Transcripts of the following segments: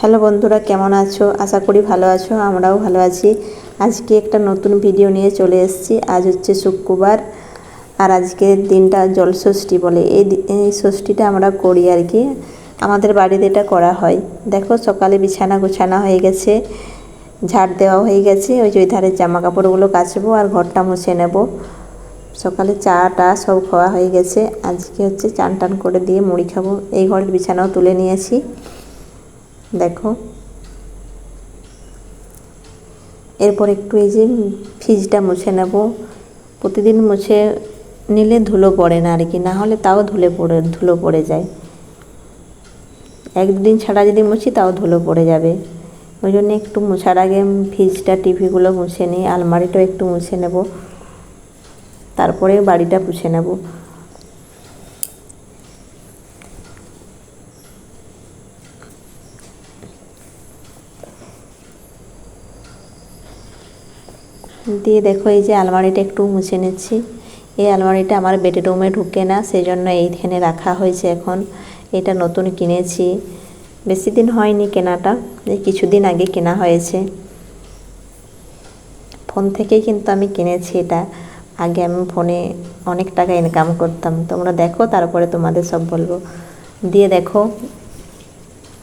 Hello বন্ধুরা, কেমন আছো? আশা করি ভালো আছো, আমরাও ভালো আছি। আজকে একটা নতুন ভিডিও নিয়ে চলে এসেছি। আজ হচ্ছে শুক্রবার, আর আজকের দিনটা জলষষ্ঠী বলে। এই এই ষষ্ঠীটা আমরা করি আর কি। আমাদের বাড়িতে এটা করা হয়। দেখো, সকালে বিছানা গোছানো হয়ে গেছে, ঝাড় দেওয়া হয়ে গেছে, ওই যে ওই ধারে জামা কাপড়গুলো কাচবো আর ঘরটা মুছে নেব। সকালে চাটা সব খাওয়া হয়ে গেছে। আজকে হচ্ছে চান টান করে দিয়ে মুড়ি খাব। এই ঘরের বিছানাও তুলে নিয়েছি। দেখো। এরপর একটু এই যে ফিজটা মুছে নেব। প্রতিদিন মুছে নিলে ধুলো পড়ে না আর কি, না হলে তাও ধুলে পড়ে, ধুলো পড়ে যায়। একদিন ছাড়া যদি মুছি তাও ধুলো পড়ে যাবে। ওই জন্য একটু মোছার আগে ফ্রিজটা, টিভিগুলো মুছে নিই, আলমারিটাও একটু মুছে নেব। তারপরে বাড়িটা পুছে নেব। দিয়ে দেখো এই যে আলমারিটা একটু মুছে নিচ্ছি। এই আলমারিটা আমার বেডরুমে ঢুকে না সেই জন্য এইখানে রাখা হয়েছে এখন। এটা নতুন কিনেছি। বেশি দিন হয়নি কেনাটা কিছুদিন আগে কেনা হয়েছে। ফোন থেকেই কিন্তু আমি কিনেছি এটা। আগে আমি ফোনে অনেক টাকা ইনকাম করতাম। তোমরা দেখো, তারপরে তোমাদের সব বলব। দিয়ে দেখো,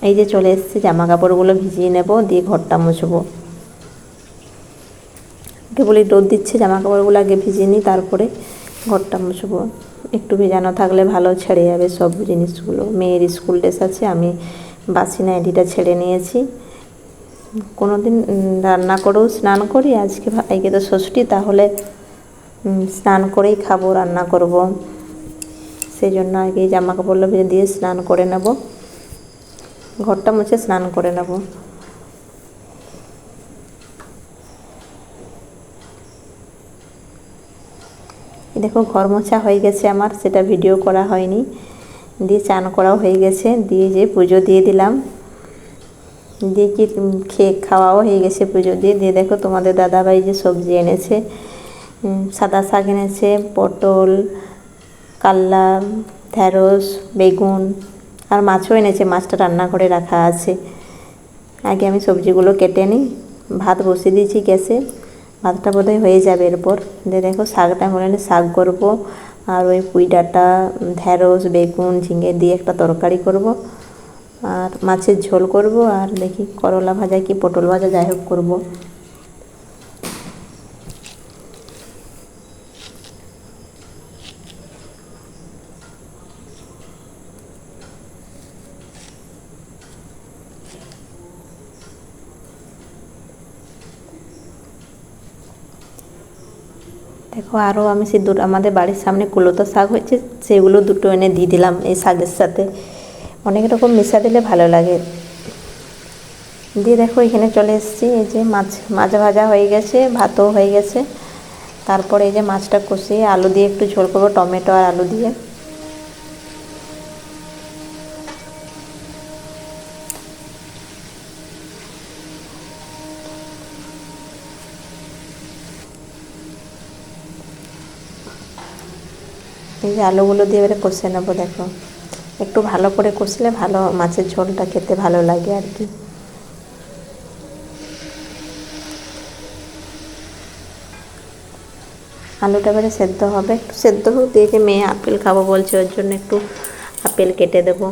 এই যে চলে এসেছি জামা কাপড়গুলো ভিজিয়ে নেব, দিয়ে ঘরটা মুছবো। কেবলই রোদ দিচ্ছে জামা কাপড়গুলো আগে ভিজিয়ে নিই, তারপরে ঘরটা মুছবো। একটু ভেজানো থাকলে ভালো ছেড়ে যাবে সব জিনিসগুলো। মেয়ের স্কুল ড্রেস আছে, আমি বাসি নাইটিটা ছেড়ে নিয়েছি। কোনো দিন রান্না করেও স্নান করি, আজকে আজকে তো ষষ্ঠী, তাহলে স্নান করেই খাব, রান্না করব। সেই জন্য আগে জামা কাপড়গুলো ভেজে দিয়ে স্নান করে নেব। ঘরটা মুছে স্নান করে নেব। দেখো, ঘর মোছা হয়ে গেছে আমার, সেটা ভিডিও করা হয়নি। দিয়ে চান করাও হয়ে গেছে, দিয়ে যে পুজো দিয়ে দিলাম। দিয়ে কি খেয়ে খাওয়াও হয়ে গেছে পুজো দিয়ে। দিয়ে দেখো, তোমাদের দাদাভাই যে সবজি এনেছে সাদা শাক এনেছে, পটল, কাল্লা ঢ্যাঁড়স বেগুন, আর মাছও এনেছে। মাছটা রান্না করে রাখা আছে। আগে আমি সবজিগুলো কেটে নিই। ভাত বসিয়ে দিয়েছি গ্যাসে। ভাতটা বোধহয় হয়ে যাবে এরপর। দিয়ে দেখো শাকটা মনে শাক করব। আর ওই পুঁই ডাঁটা ঢ্যাঁড়স বেগুন, ঝিঙে দিয়ে একটা তরকারি করব। আর মাছের ঝোল করব। আর দেখি করলা ভাজা কি পটল ভাজা যাই হোক করব। দেখো আরও আমি সে দুটো, আমাদের বাড়ির সামনে কুলোতো শাক হয়েছে, সেগুলো দুটো এনে দিয়ে দিলাম এই শাকের সাথে। অনেক রকম মিশা দিলে ভালো লাগে। দিয়ে দেখো, এখানে চলে এসেছি, এই যে মাছ মাছ ভাজা হয়ে গেছে, ভাতও হয়ে গেছে। তারপরে এই যে মাছটা কষিয়ে আলু দিয়ে একটু ঝোল করব, টমেটো আর আলু দিয়ে। এই যে আলুগুলো দিয়ে এবারে কষে নেব, দেখো। একটু ভালো করে কষলে ভালো মাছের ঝোলটা খেতে ভালো লাগে আর কি। আলুটা এবারে সেদ্ধ হবে। একটু সেদ্ধ হোক, দিয়ে যে মেয়ে আপেল খাব বলছে, ওর জন্য একটু আপেল কেটে দেবো।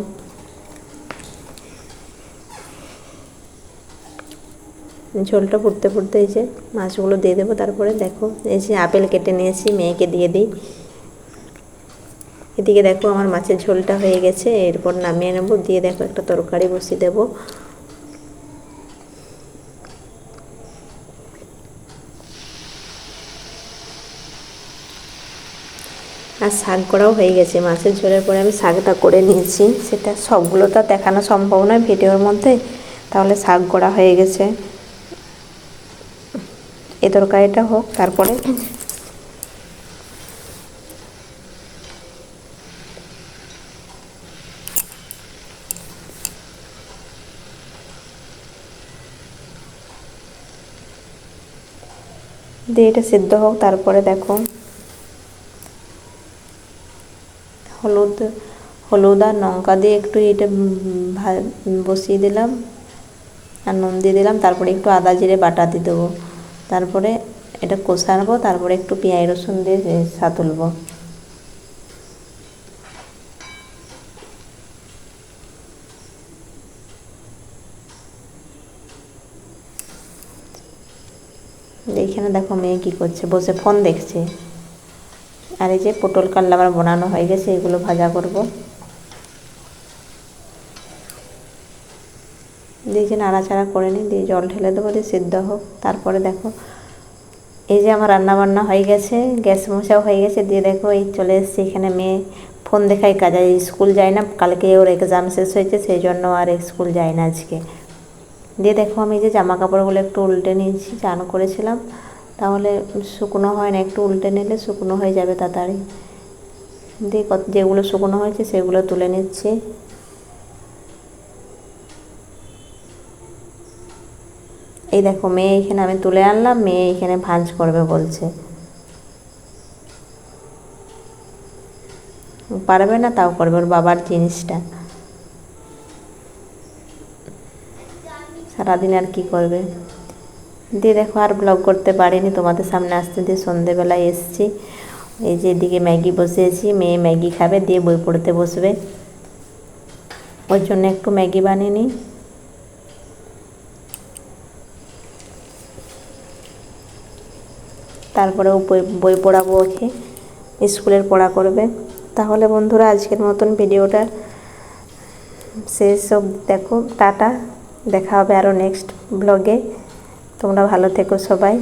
ঝোলটা ফুটতে ফুটতে এই যে মাছগুলো দিয়ে দেবো, তারপরে দেখো, এই যে আপেল কেটে নিয়েছি, মেয়েকে দিয়ে দিই। এদিকে দেখো আমার মাছের ঝোলটা হয়ে গেছে, এরপর নামিয়ে নেব। দিয়ে দেখো একটা তরকারি বসিয়ে দেবো। আর শাক করাও হয়ে গেছে। মাছের ঝোলের পরে আমি শাকটা করে নিয়েছি। সেটা সবগুলো তো দেখানো সম্ভব নয় ভিডিওর মধ্যে। তাহলে শাক করা হয়ে গেছে। এ তরকারিটা হোক, তারপরে দিয়ে এটা সিদ্ধ হোক, তারপরে দেখো। হলুদ হলুদ আর লঙ্কা দিয়ে একটু এটা বসিয়ে দিলাম আর নুন দিয়ে দিলাম। তারপরে একটু আদা জিরে বাটা দিয়ে দেবো। তারপরে এটা কষাবো তারপরে একটু পেঁয়াজ রসুন দিয়ে সাতুলবো। এইখানে দেখো মেয়ে কী করছে, বসে ফোন দেখছে। আর এই যে পটল কাল্লা আবার বানানো হয়ে গেছে, এগুলো ভাজা করব। দিয়ে যে নাড়াচাড়া করে নিই, দিয়ে জল ঢেলে দেবো, দিয়ে সিদ্ধ হোক। তারপরে দেখো, এই যে আমার রান্না বান্না হয়ে গেছে, গ্যাস মোছাও হয়ে গেছে। দিয়ে দেখো, এই চলে এসেছি এখানে মেয়ে। ফোন দেখাই কাজ, স্কুল যায় না, কালকে ওর এক্সাম শেষ হয়েছে, সেই জন্য আর স্কুল যায় না আজকে। দিয়ে দেখো আমি যে জামা কাপড়গুলো একটু উল্টে নিয়েছি, চান করেছিলাম। তাহলে শুকনো হয় না, একটু উল্টে নিলে শুকনো হয়ে যাবে তাড়াতাড়ি। দিয়ে কত যেগুলো শুকনো হয়েছে সেগুলো তুলে নিচ্ছি। এই দেখো মেয়ে এখানে আমি তুলে আনলাম, মেয়ে এখানে ভাঁজ করবে বলছে। পারবে না, তাও করবে ওর বাবার জিনিসটা। সারাদিন আর কি করবে? দিয়ে দেখো আর ব্লগ করতে পারিনি, তোমাদের সামনে আসতে দিয়ে সন্ধেবেলায় এসছি। এই যে এদিকে ম্যাগি বসিয়েছি, মেয়ে ম্যাগি খাবে, দিয়ে বই পড়তে বসবে। ওর জন্য একটু ম্যাগি বানিয়ে নিই। তারপরে ও বই বই পড়াবো ওকে, স্কুলের পড়া করবে। তাহলে বন্ধুরা, আজকের মতন ভিডিওটা শেষ সব দেখো, টাটা। দেখা হবে আরও নেক্সট ব্লগে তোমরা ভালো থেকো সবাই।